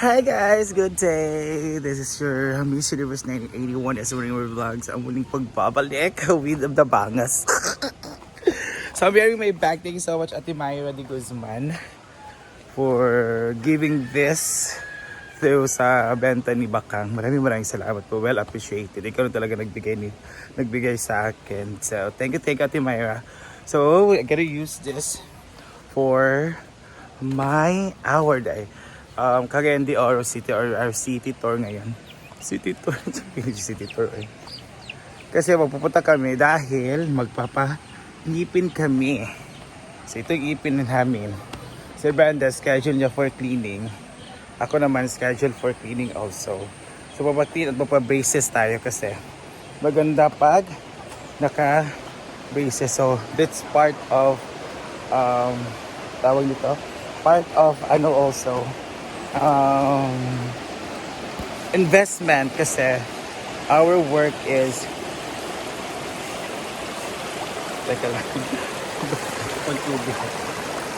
Hi guys! Good day! This is your Miss Universe 1981 as Ring Vlogs. Ang muling pagbabalik with the bangas. so I'm wearing my bag. Thank you so much Ate Mayra de Guzman for giving this to sa benta ni Bakang. Maraming maraming salamat po. Well appreciated. Ikaw na talaga nagbigay, ni, nagbigay sa akin. So thank you, thank you Ate Mayra. So I gotta use this for my hour day. Um, de Oro City or our city tour ngayon. City tour. city tour eh. Kasi magpupunta kami dahil magpapangipin kami. So ito yung ipin namin. Si Brenda schedule niya for cleaning. Ako naman schedule for cleaning also. So papatin at papabraces tayo kasi maganda pag naka braces. So that's part of um, tawag nito part of ano also um, investment kasi our work is teka lang. Pagtubig.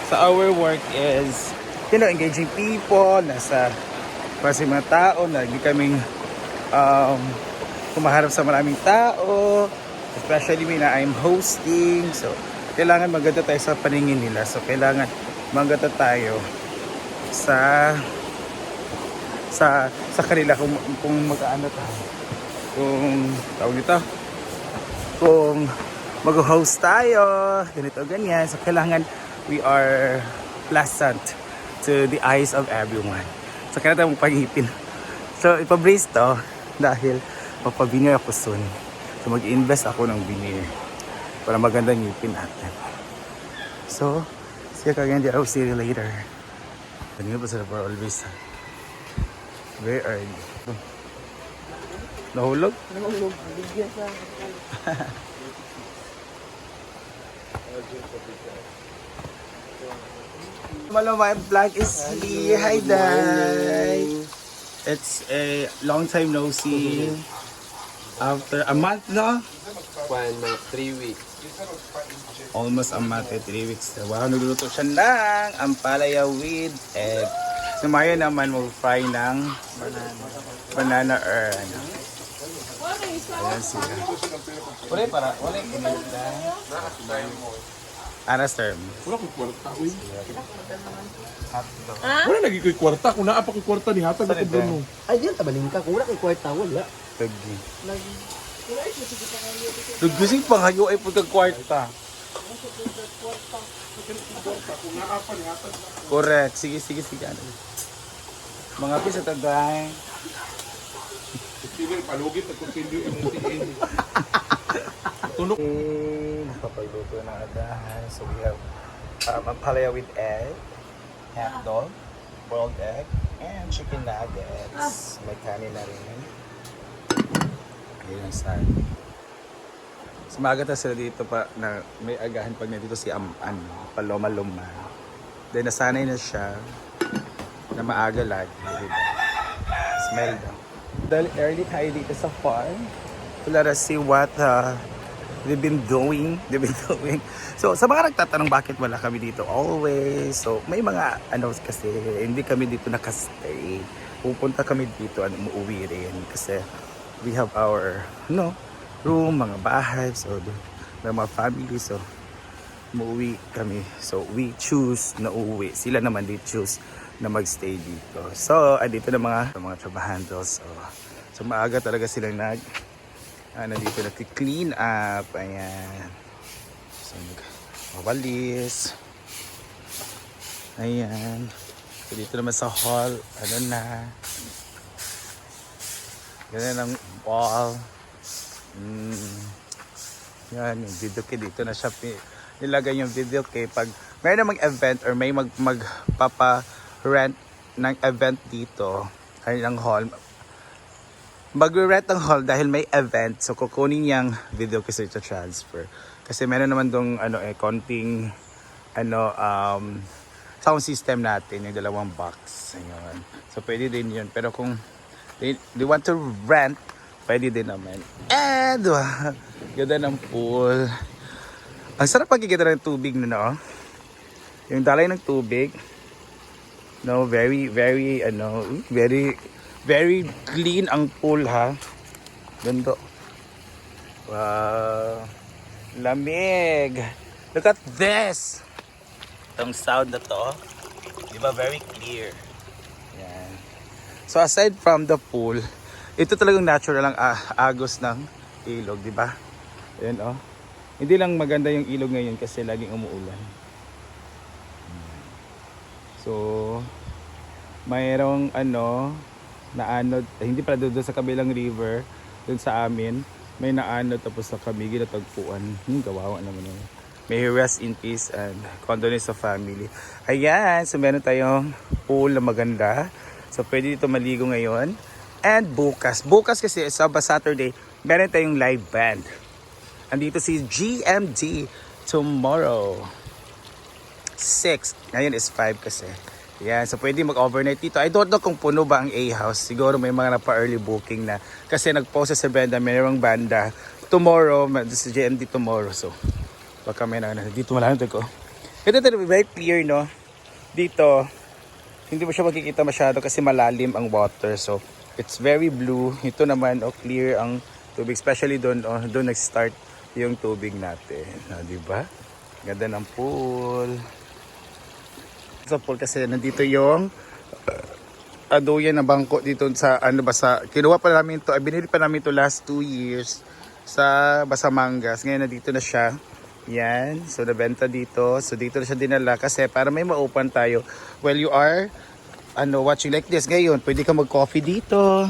so our work is you know engaging people nasa kasi mga tao lagi kaming um, kumaharap sa maraming tao especially me na I'm hosting. So kailangan maganda tayo sa paningin nila. So kailangan maganda tayo sa sa sa kanila kung kung mag-ano tayo kung tawag nito? Kung mag-host tayo ganito ganyan. So kailangan we are pleasant to the eyes of everyone. So kailangan tayo magpangipin so ipabrace to dahil papabinir ako soon. So mag-invest ako ng binir para magandang ngipin natin. So see you again see you later. Kanina pa sila for always very early nahulog? Nahulog. Bigyan sa... Malo, my vlog is here. Hi, Dai. It's a long time no see. After a month, no? One month, three weeks. Almost a month, eh, three weeks. Wow, nagluluto siya ng ampalaya with egg. Si Mario naman mag-fry ng banana or ano. Ayan siya. Wala para, wala yung kinita. Ara, sir. Wala ko'y kwarta, uy. Hotdog. Wala lagi ko'y kwarta. Kung naa pa ko'y kwarta, ni hatag ako Bruno. Ay, diyan tabaling ka. Kung wala kay kwarta, wala. Tagi. Nagising panghayo ay pagkakwarta. Correct. Sige, sige, sige. Ano. Mga pisa tagay. Sige, palugit at continue yung mutiin. Tunog. Napapagluto ng adahan. So we have um, ampalaya with egg, hot dog, boiled egg, and chicken nuggets. May kanin na rin. Ayun ang side. Sumagat na sila dito pa na may agahan pag nandito si Am ano, Paloma Luma. Then nasanay na siya na maaga lagi. Diba? Smell daw. Dahil early tayo dito sa farm. Let us see what uh, they've been doing. They've been doing. So, sa mga nagtatanong bakit wala kami dito always. So, may mga ano kasi hindi kami dito nakastay. Pupunta kami dito at umuwi rin kasi we have our no room, mga bahay. So, may mga family. So, umuwi kami. So, we choose na uuwi. Sila naman they choose na magstay dito. So, andito na mga mga trabahandos. So, so maaga talaga sila nag ano dito nag-clean up. Ayan. So, mawalis. Ayan. So, dito naman sa hall, ano na. Ganyan ang wall. Mm. Yan, yung video kay dito na siya nilagay yung video kay pag may namang event or may mag magpapa rent ng event dito ay ng hall. Magre-rent ng hall dahil may event. So kukunin niyang video kasi ito transfer. Kasi meron naman dong ano eh konting ano um sound system natin yung dalawang box. Ayun. So pwede din yun. Pero kung they, they want to rent pwede din naman. And wow, ganda ng pool. Ang sarap pagkikita ng tubig na no yung dalay ng tubig No, very, very, ano, very, very clean ang pool ha. Ganda. Wow. Lamig. Look at this. Itong sound na to. Di ba? Very clear. Yan. So aside from the pool, ito talagang natural ang ah, agos ng ilog, di ba? Ayan oh. Hindi lang maganda yung ilog ngayon kasi laging umuulan. So, mayroong ano, naanod, eh, hindi pala doon sa kabilang river, doon sa amin, may naanod tapos sa kami ginatagpuan. Hmm, kawawa naman yun. May rest in peace and condolence sa family. Ayan, so meron tayong pool na maganda. So pwede dito maligo ngayon. And bukas. Bukas kasi sa Saturday, meron tayong live band. Andito si GMD tomorrow. 6. Ngayon is 5 kasi. Yan, so pwede mag-overnight dito. I don't know kung puno ba ang A-house. Siguro may mga napa-early booking na. Kasi nag-post sa Brenda, mayroong banda. Tomorrow, is GMD tomorrow. So, baka may na, dito malamit ko. Ito talaga, very clear, no? Dito, hindi mo siya makikita masyado kasi malalim ang water. So, it's very blue. Ito naman, oh, clear ang tubig. Especially doon, oh, doon nag-start yung tubig natin. Ah, di ba? Ganda ng pool. Sa pool kasi nandito yung uh, adoyan na bangko dito sa ano ba sa kinuha pa namin to, ay binili pa namin to last 2 years sa Basamangas. Ngayon nandito na siya. Yan. So nabenta dito. So dito na siya dinala kasi para may ma-open tayo. While you are ano watching like this ngayon, pwede ka mag-coffee dito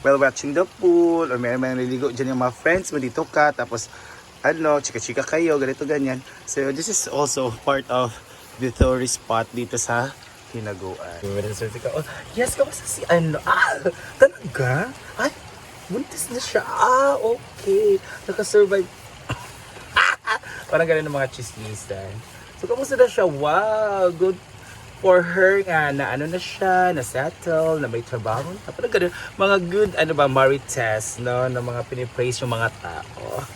while watching the pool or meron may naliligo dyan yung mga friends mo dito ka tapos ano, chika-chika kayo, ganito ganyan. So this is also part of the tourist spot dito sa Hinaguan. Oh, yes, kamusta si ano? Ah, talaga? Ay, buntis na siya. Ah, okay. Nakasurvive. Parang ganun ng mga chismisan. So, kamusta na siya? Wow, good for her nga na ano na siya, na settle, na may trabaho na. Parang ganun. Mga good, ano ba, marites, no? Na mga pinipraise yung mga tao.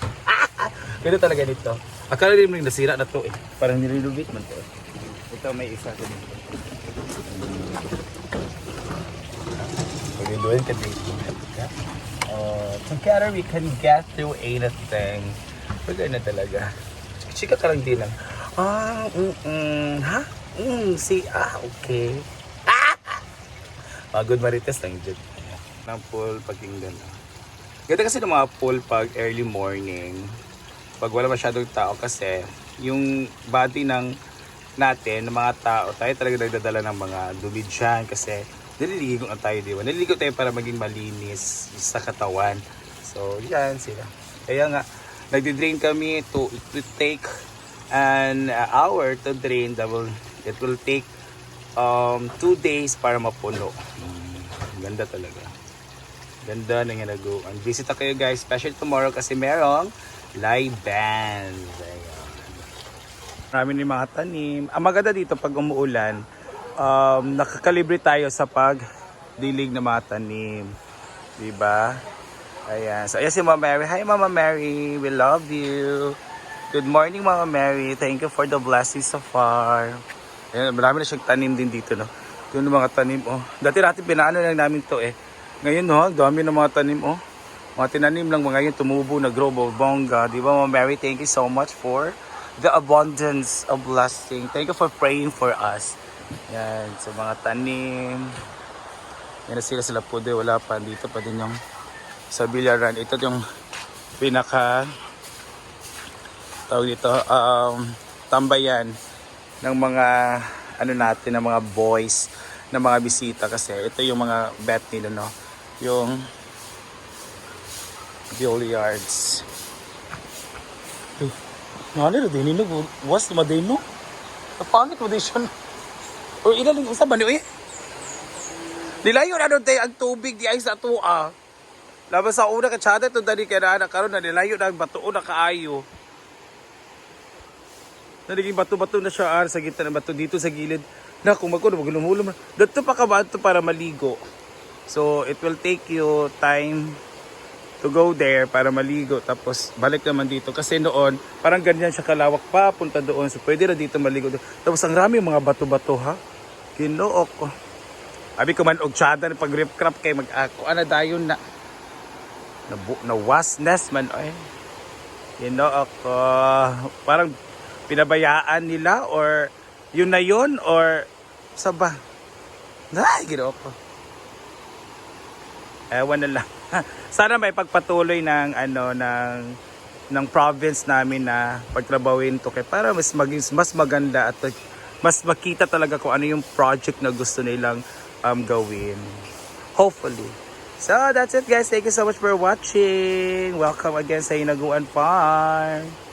Ganun talaga nito. Akala rin mo yung nasira na to eh. Parang nirenovate man to. Ito may isa ko dito. Pag-iluin ka dito. Uh, together we can get through anything. Pag na talaga. Chika ka lang din lang. Ah, mm, mm, ha? Mm, si, ah, okay. Ah! Mga good marites lang dyan. Ng pool pagkinggan. Ganda kasi ng mga pool pag early morning pag wala masyadong tao kasi yung body ng natin, ng mga tao, tayo talaga nagdadala ng mga dumi dyan kasi naliligo na tayo, di ba? Tayo para maging malinis sa katawan. So, yan sila. Kaya nga, nagdi-drain kami to, to take an hour to drain. That will, it will take um, two days para mapuno. Mm, ganda talaga. Ganda ng hinaguan. Visit na kayo guys, especially tomorrow kasi merong live band. Ayan. Marami ni mga tanim. Ang maganda dito pag umuulan, um, nakakalibre tayo sa pagdilig ng mga tanim. Diba? Ayan. So, ayan si Mama Mary. Hi, Mama Mary. We love you. Good morning, Mama Mary. Thank you for the blessings so far. Ayan, marami na siyang tanim din dito, no? Yung mga tanim, oh. Dati natin pinaano lang namin to, eh. Ngayon, no, dami ng mga tanim, oh. Mga tinanim lang mga yun, tumubo, nag-grow, bongga. Di ba, Mama Mary? Thank you so much for the abundance of blessing. Thank you for praying for us. Yan, sa mga tanim. Yan na sila sila po wala pa. Dito pa din yung sa Billaran. Ito yung pinaka tawag dito, um, tambayan ng mga ano natin, ng mga boys ng mga bisita kasi ito yung mga bet nila no yung billiards Nani rin din no was ma din no Kapangit mo din O ilalim usa ba ni eh Nilayo na doon tayo ang tubig di ay sa tuwa Labas sa una ka tsada ito dali kaya na karon na nilayo na ang batuo na kaayo Nagiging bato-bato na siya ar sa gitna ng bato dito sa gilid. Na kung magkuno maglumulum na. Dito pa ka ba ito para maligo. So it will take you time to go there para maligo tapos balik naman dito kasi noon parang ganyan siya kalawak pa punta doon so pwede na dito maligo tapos ang rami mga bato-bato ha kinuok ko Abi ko man og tsada pag rip crop kay mag ako ana dayon na na, na was nest man ay. You know ako parang pinabayaan nila or yun na yun or sa ba? Ay, gino ko. Ewan na lang. Sana may pagpatuloy ng ano ng ng province namin na pagtrabawin to kay para mas maging mas maganda at mas makita talaga kung ano yung project na gusto nilang um, gawin. Hopefully. So that's it guys. Thank you so much for watching. Welcome again sa Inaguan Farm.